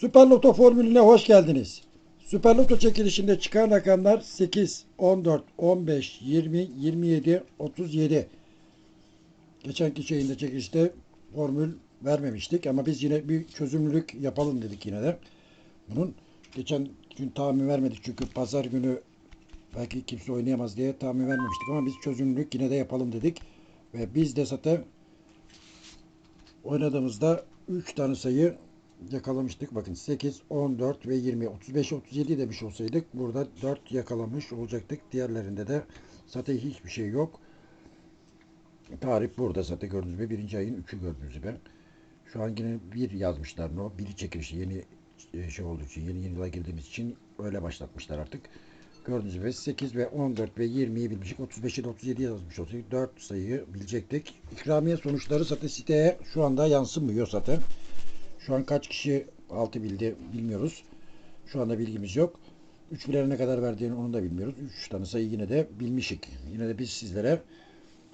Süper Loto formülüne hoş geldiniz. Süper Loto çekilişinde çıkan rakamlar 8, 14, 15, 20, 27, 37. Geçenki şeyinde çekilişte formül vermemiştik ama biz yine bir çözümlülük yapalım dedik yine de. Bunun geçen gün tahmin vermedik çünkü pazar günü belki kimse oynayamaz diye tahmin vermemiştik ama biz çözümlülük yine de yapalım dedik. Ve biz de zaten oynadığımızda 3 tane sayı yakalamıştık. Bakın 8, 14 ve 20. 35, 37 demiş olsaydık burada 4 yakalamış olacaktık. Diğerlerinde de zaten hiçbir şey yok. Tarih burada zaten gördüğünüz gibi birinci ayın 3'ü gördüğünüz gibi. Şu an yine bir yazmışlar no. Biri çekilişi yeni e, şey olduğu için yeni yeni yıla girdiğimiz için öyle başlatmışlar artık. Gördüğünüz gibi 8 ve 14 ve 20'yi bilmiştik. 35'i de 37 yazmış olsaydık 4 sayıyı bilecektik. İkramiye sonuçları zaten siteye şu anda yansımıyor zaten. Şu an kaç kişi altı bildi bilmiyoruz. Şu anda bilgimiz yok. 3 bilene ne kadar verdiğini onu da bilmiyoruz. 3 tane sayı yine de bilmişik. Yine de biz sizlere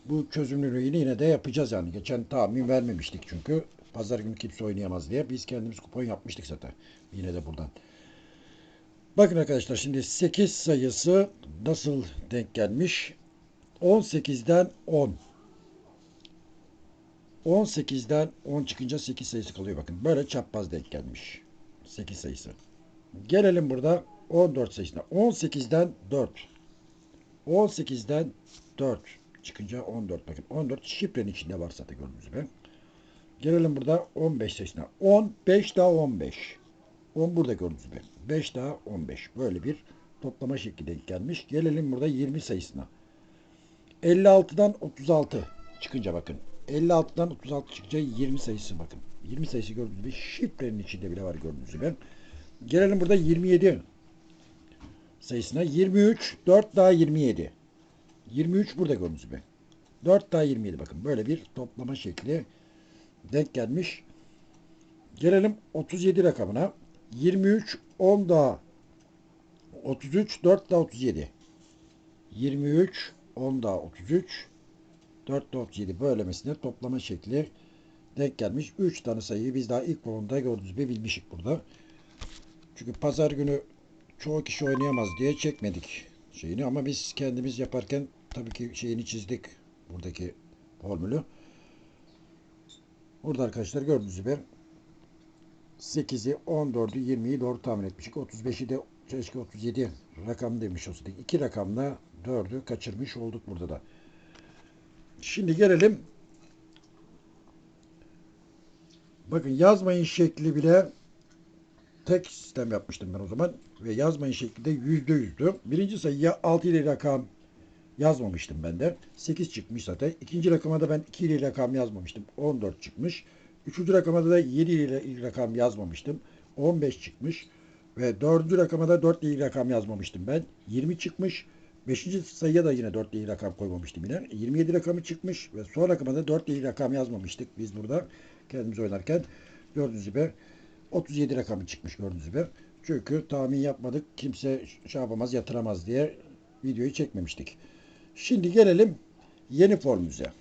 bu çözümlülüğünü yine de yapacağız yani. Geçen tahmin vermemiştik çünkü. Pazar günü kimse oynayamaz diye. Biz kendimiz kupon yapmıştık zaten. Yine de buradan. Bakın arkadaşlar şimdi 8 sayısı nasıl denk gelmiş? 18'den 10. 18'den 10 çıkınca 8 sayısı kalıyor bakın. Böyle çapraz denk gelmiş. 8 sayısı. Gelelim burada 14 sayısına. 18'den 4. 18'den 4 çıkınca 14 bakın. 14 şifrenin içinde var zaten gördüğünüz gibi. Gelelim burada 15 sayısına. 10, 5 daha 15. 10 burada gördüğünüz gibi. 5 daha 15. Böyle bir toplama şekli denk gelmiş. Gelelim burada 20 sayısına. 56'dan 36 çıkınca bakın. 56'dan 36 çıkınca 20 sayısı bakın. 20 sayısı gördüğünüz gibi şifrenin içinde bile var gördüğünüz gibi. Gelelim burada 27 sayısına. 23, 4 daha 27. 23 burada gördüğünüz gibi. 4 daha 27 bakın. Böyle bir toplama şekli denk gelmiş. Gelelim 37 rakamına. 23, 10 daha 33, 4 daha 37. 23, 10 daha 33, 4 daha 37 böylemesine toplama şekli denk gelmiş. 3 tane sayıyı biz daha ilk kolunda gördüğünüz gibi bilmişik burada. Çünkü pazar günü çoğu kişi oynayamaz diye çekmedik şeyini ama biz kendimiz yaparken tabii ki şeyini çizdik buradaki formülü. Burada arkadaşlar gördüğünüz gibi 8'i, 14'ü, 20'yi doğru tahmin etmiştik. 35'i de keşke 37 rakam demiş olsaydık. İki rakamla 4'ü kaçırmış olduk burada da. Şimdi gelelim. Bakın yazmayın şekli bile tek sistem yapmıştım ben o zaman. Ve yazmayın şekli de %100'dü. Birinci sayıya 6 ile rakam yazmamıştım ben de. 8 çıkmış zaten. İkinci rakama da ben 2 ile rakam yazmamıştım. 14 çıkmış. Üçüncü rakama da 7 ile rakam yazmamıştım. 15 çıkmış. Ve dördüncü rakama da 4 ile rakam yazmamıştım ben. 20 çıkmış. Beşinci sayıya da yine 4 ile rakam koymamıştım yine. 27 rakamı çıkmış ve son rakama da 4 ile rakam yazmamıştık biz burada kendimiz oynarken. Gördüğünüz gibi 37 rakamı çıkmış gördüğünüz gibi. Çünkü tahmin yapmadık. Kimse şey yapamaz, yatıramaz diye videoyu çekmemiştik. Şimdi gelelim yeni formümüze.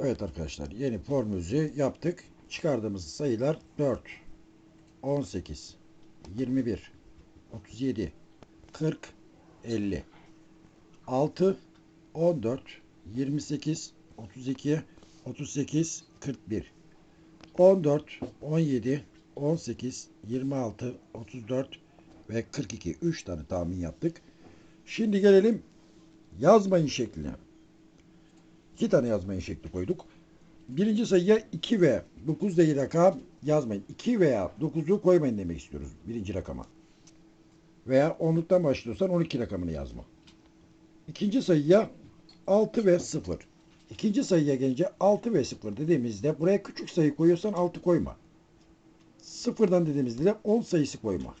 Evet arkadaşlar yeni formülümüzü yaptık. Çıkardığımız sayılar 4, 18, 21, 37, 40, 50, 6, 14, 28, 32, 38, 41, 14, 17, 18, 26, 34 ve 42. 3 tane tahmin yaptık. Şimdi gelelim yazmayın şekline. 2 tane yazmayın şekli koyduk. Birinci sayıya 2 ve 9 değil rakam yazmayın. 2 veya 9'u koymayın demek istiyoruz birinci rakama. Veya 10'luktan başlıyorsan 12 rakamını yazma. İkinci sayıya 6 ve 0. İkinci sayıya gelince 6 ve 0 dediğimizde buraya küçük sayı koyuyorsan 6 koyma. Sıfırdan dediğimizde de 10 sayısı koyma.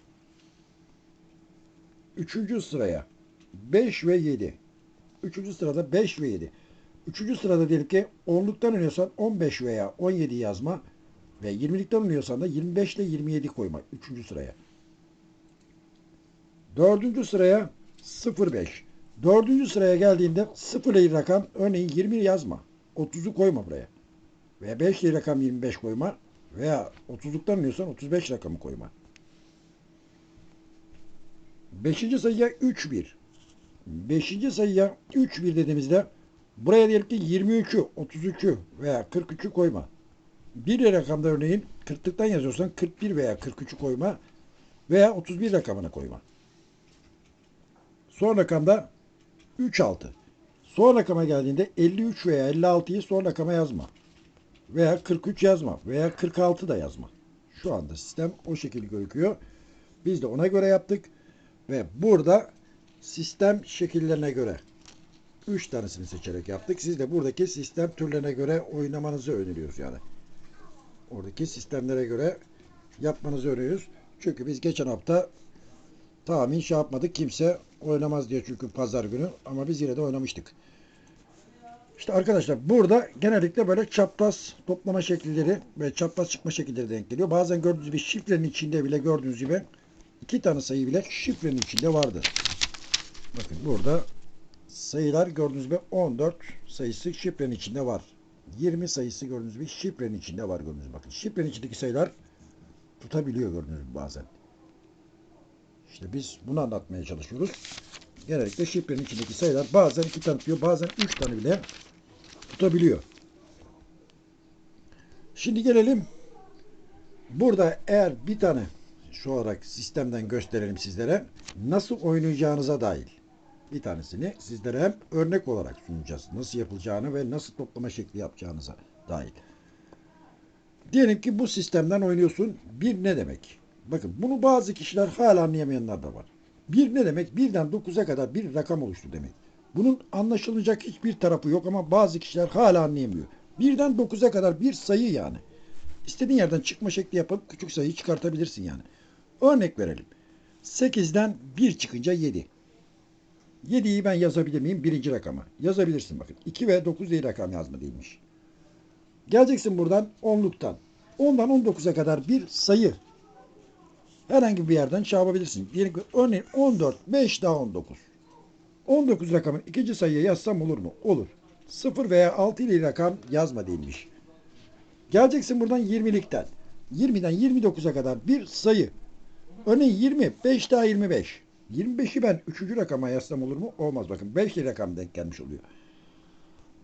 Üçüncü sıraya 5 ve 7. Üçüncü sırada 5 ve 7. Üçüncü sırada diyelim ki 10'luktan oynuyorsan 15 veya 17 yazma. Ve 20'likten oynuyorsan da 25 ile 27 koyma. Üçüncü sıraya. Dördüncü sıraya 05. Dördüncü sıraya geldiğinde 0 ile rakam örneğin 20 yazma. 30'u koyma buraya. Ve 5 ile rakam 25 koyma. veya 30'luktan iniyorsan 35 rakamı koyma. Beşinci sayıya 3 1. Beşinci sayıya 3 1 dediğimizde buraya diyelim ki 23'ü, 33'ü veya 43'ü koyma. Bir rakamda örneğin 40'lıktan yazıyorsan 41 veya 43'ü koyma veya 31 rakamını koyma. Son rakamda 3 6. Son rakama geldiğinde 53 veya 56'yı son rakama yazma. Veya 43 yazma. Veya 46 da yazma. Şu anda sistem o şekilde gözüküyor. Biz de ona göre yaptık. Ve burada sistem şekillerine göre 3 tanesini seçerek yaptık. Siz de buradaki sistem türlerine göre oynamanızı öneriyoruz yani. Oradaki sistemlere göre yapmanızı öneriyoruz. Çünkü biz geçen hafta tahmin şey yapmadık. Kimse oynamaz diye çünkü pazar günü. Ama biz yine de oynamıştık. İşte arkadaşlar burada genellikle böyle çapraz toplama şekilleri ve çapraz çıkma şekilleri denk geliyor. Bazen gördüğünüz gibi şifrenin içinde bile gördüğünüz gibi iki tane sayı bile şifrenin içinde vardı. Bakın burada sayılar gördüğünüz gibi 14 sayısı şifrenin içinde var. 20 sayısı gördüğünüz gibi şifrenin içinde var gördüğünüz. Bakın şifrenin içindeki sayılar tutabiliyor gördüğünüz bazen. İşte biz bunu anlatmaya çalışıyoruz. Genellikle şifrenin içindeki sayılar bazen iki tane tutuyor, bazen üç tane bile tutabiliyor. Şimdi gelelim. Burada eğer bir tane şu olarak sistemden gösterelim sizlere. Nasıl oynayacağınıza dair. Bir tanesini sizlere hem örnek olarak sunacağız. Nasıl yapılacağını ve nasıl toplama şekli yapacağınıza dair. Diyelim ki bu sistemden oynuyorsun. Bir ne demek? Bakın bunu bazı kişiler hala anlayamayanlar da var. Bir ne demek? Birden 9'a kadar bir rakam oluştu demek. Bunun anlaşılacak hiçbir tarafı yok ama bazı kişiler hala anlayamıyor. Birden 9'a kadar bir sayı yani. İstediğin yerden çıkma şekli yapıp küçük sayıyı çıkartabilirsin yani. Örnek verelim. 8'den 1 çıkınca 7. 7'yi ben yazabilir miyim? Birinci rakama. Yazabilirsin bakın. 2 ve 9 diye rakam yazma değilmiş. Geleceksin buradan 10'luktan. 10'dan 19'a kadar bir sayı herhangi bir yerden şey yapabilirsin. Diyelim ki örneğin 14, 5 daha 19. 19 rakamın ikinci sayıya yazsam olur mu? Olur. 0 veya 6 ile rakam yazma değilmiş. Geleceksin buradan 20'likten. 20'den 29'a kadar bir sayı. Örneğin 20, 5 daha 25. 25'i ben 3. rakama yazsam olur mu? Olmaz bakın. 5 ile rakam denk gelmiş oluyor.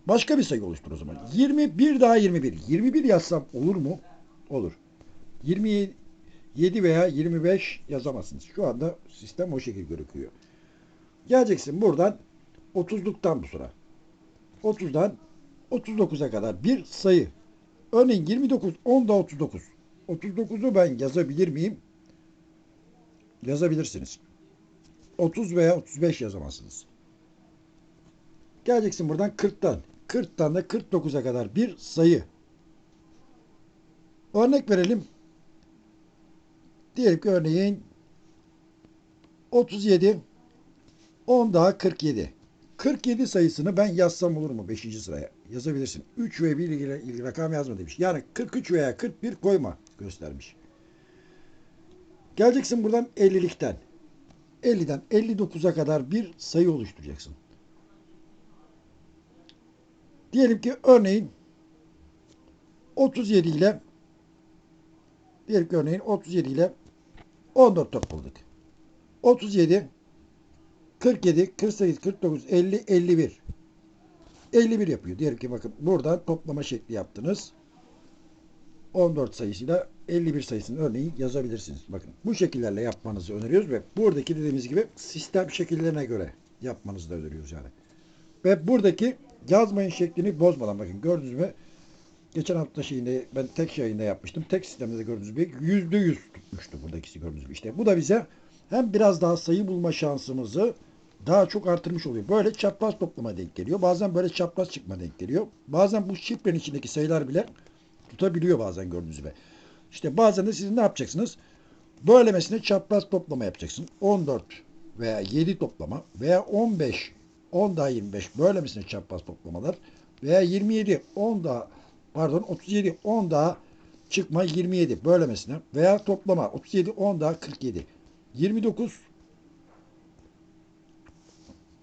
Başka bir sayı oluştur o zaman. 21 daha 21. 21 yazsam olur mu? Olur. 27 veya 25 yazamazsınız. Şu anda sistem o şekilde gözüküyor. Geleceksin buradan 30'luktan bu sıra. 30'dan 39'a kadar bir sayı. Örneğin 29, 10 da 39. 39'u ben yazabilir miyim? Yazabilirsiniz. 30 veya 35 yazamazsınız. Geleceksin buradan 40'tan. 40'tan da 49'a kadar bir sayı. Örnek verelim. Diyelim ki örneğin 37 10 daha 47. 47 sayısını ben yazsam olur mu 5. sıraya? Yazabilirsin. 3 ve 1 ile ilgili rakam yazma demiş. Yani 43 veya 41 koyma göstermiş. Geleceksin buradan 50'likten. 50'den 59'a kadar bir sayı oluşturacaksın. Diyelim ki örneğin 37 ile diyelim ki örneğin 37 ile 14 topladık. 37 47, 48, 49, 50, 51. 51 yapıyor. Diyelim ki bakın buradan toplama şekli yaptınız. 14 sayısıyla 51 sayısını örneğin yazabilirsiniz. Bakın bu şekillerle yapmanızı öneriyoruz ve buradaki dediğimiz gibi sistem şekillerine göre yapmanızı da öneriyoruz yani. Ve buradaki yazmayın şeklini bozmadan bakın gördünüz mü? Geçen hafta şeyinde ben tek yayında yapmıştım. Tek sistemde de gördüğünüz gibi yüzde yüz tutmuştu buradakisi gördüğünüz gibi. İşte bu da bize hem biraz daha sayı bulma şansımızı daha çok artırmış oluyor. Böyle çapraz toplama denk geliyor. Bazen böyle çapraz çıkma denk geliyor. Bazen bu şifrenin içindeki sayılar bile tutabiliyor bazen gördüğünüz gibi. İşte bazen de siz ne yapacaksınız? Böylemesine çapraz toplama yapacaksın. 14 veya 7 toplama veya 15 10 daha 25 böylemesine çapraz toplamalar veya 27 10 daha pardon 37 10 daha çıkma 27 böylemesine veya toplama 37 10 daha 47 29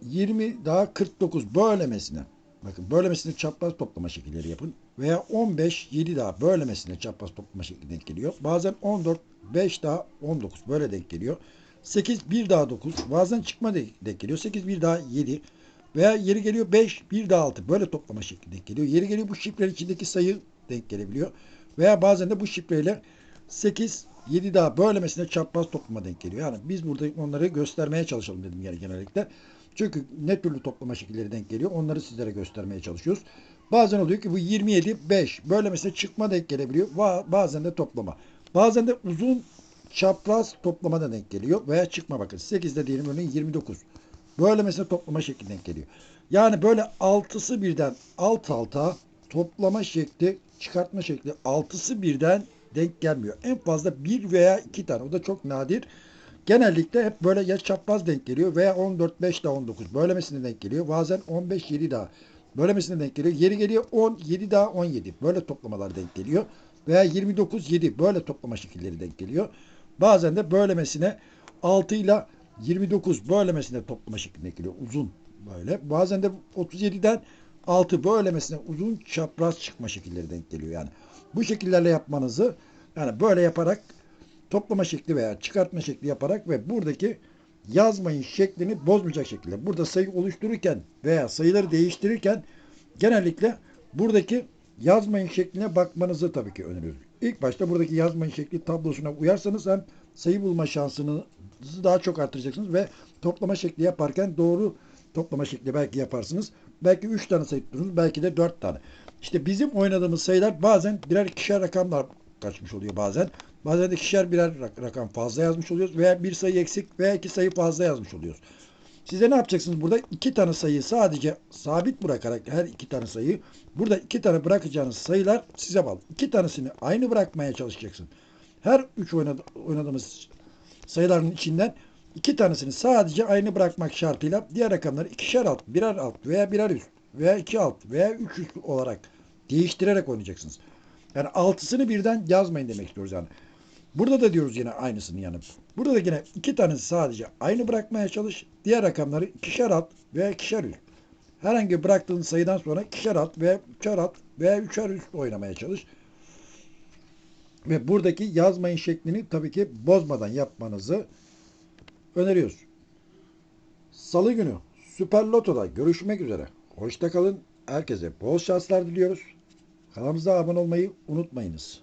20 daha 49 böylemesine Bakın böylemesine çapraz toplama şekilleri yapın. Veya 15 7 daha böylemesine çapraz toplama şekli denk geliyor. Bazen 14 5 daha 19 böyle denk geliyor. 8 1 daha 9 bazen çıkma de- denk geliyor. 8 1 daha 7 veya yeri geliyor 5 1 daha 6 böyle toplama şekli denk geliyor. Yeri geliyor bu şifrenin içindeki sayı denk gelebiliyor. Veya bazen de bu şifreyle 8 7 daha böylemesine çapraz toplama denk geliyor. Yani biz burada onları göstermeye çalışalım dedim yani genellikle. Çünkü ne türlü toplama şekilleri denk geliyor onları sizlere göstermeye çalışıyoruz. Bazen oluyor ki bu 27 5 böyle mesela çıkma denk gelebiliyor. Bazen de toplama. Bazen de uzun çapraz toplama da denk geliyor veya çıkma bakın. 8'de diyelim örneğin 29. Böyle mesela toplama şekli geliyor. Yani böyle altısı birden alt alta toplama şekli, çıkartma şekli altısı birden denk gelmiyor. En fazla bir veya iki tane. O da çok nadir. Genellikle hep böyle ya çapraz denk geliyor veya 14 5 daha 19 böylemesine denk geliyor. Bazen 15 7 daha böylemesine denk geliyor. Yeri geliyor 10 7 daha 17 böyle toplamalar denk geliyor. Veya 29 7 böyle toplama şekilleri denk geliyor. Bazen de böylemesine 6 ile 29 böylemesine toplama şekli denk geliyor. Uzun böyle. Bazen de 37'den 6 böylemesine uzun çapraz çıkma şekilleri denk geliyor yani. Bu şekillerle yapmanızı yani böyle yaparak toplama şekli veya çıkartma şekli yaparak ve buradaki yazmayın şeklini bozmayacak şekilde. Burada sayı oluştururken veya sayıları değiştirirken genellikle buradaki yazmayın şekline bakmanızı tabii ki öneriyoruz. İlk başta buradaki yazmayın şekli tablosuna uyarsanız hem sayı bulma şansınızı daha çok artıracaksınız ve toplama şekli yaparken doğru toplama şekli belki yaparsınız. Belki 3 tane sayı tutursunuz, belki de 4 tane. İşte bizim oynadığımız sayılar bazen birer ikişer rakamlar kaçmış oluyor bazen. Bazen de ikişer birer rak- rakam fazla yazmış oluyoruz veya bir sayı eksik veya iki sayı fazla yazmış oluyoruz. Size ne yapacaksınız burada? iki tane sayıyı sadece sabit bırakarak her iki tane sayı burada iki tane bırakacağınız sayılar size bağlı. İki tanesini aynı bırakmaya çalışacaksın. Her üç oynadı, oynadığımız sayıların içinden iki tanesini sadece aynı bırakmak şartıyla diğer rakamları ikişer alt, birer alt veya birer üst veya iki alt veya üç üst olarak değiştirerek oynayacaksınız. Yani altısını birden yazmayın demek istiyoruz yani. Burada da diyoruz yine aynısını yani. Burada da yine iki tanesi sadece aynı bırakmaya çalış. Diğer rakamları ikişer alt veya ikişer üst. Herhangi bıraktığın sayıdan sonra ikişer alt veya üçer alt veya üçer üst oynamaya çalış. Ve buradaki yazmayın şeklini tabii ki bozmadan yapmanızı öneriyoruz. Salı günü Süper Loto'da görüşmek üzere. Hoşça kalın. Herkese bol şanslar diliyoruz. Kanalımıza abone olmayı unutmayınız.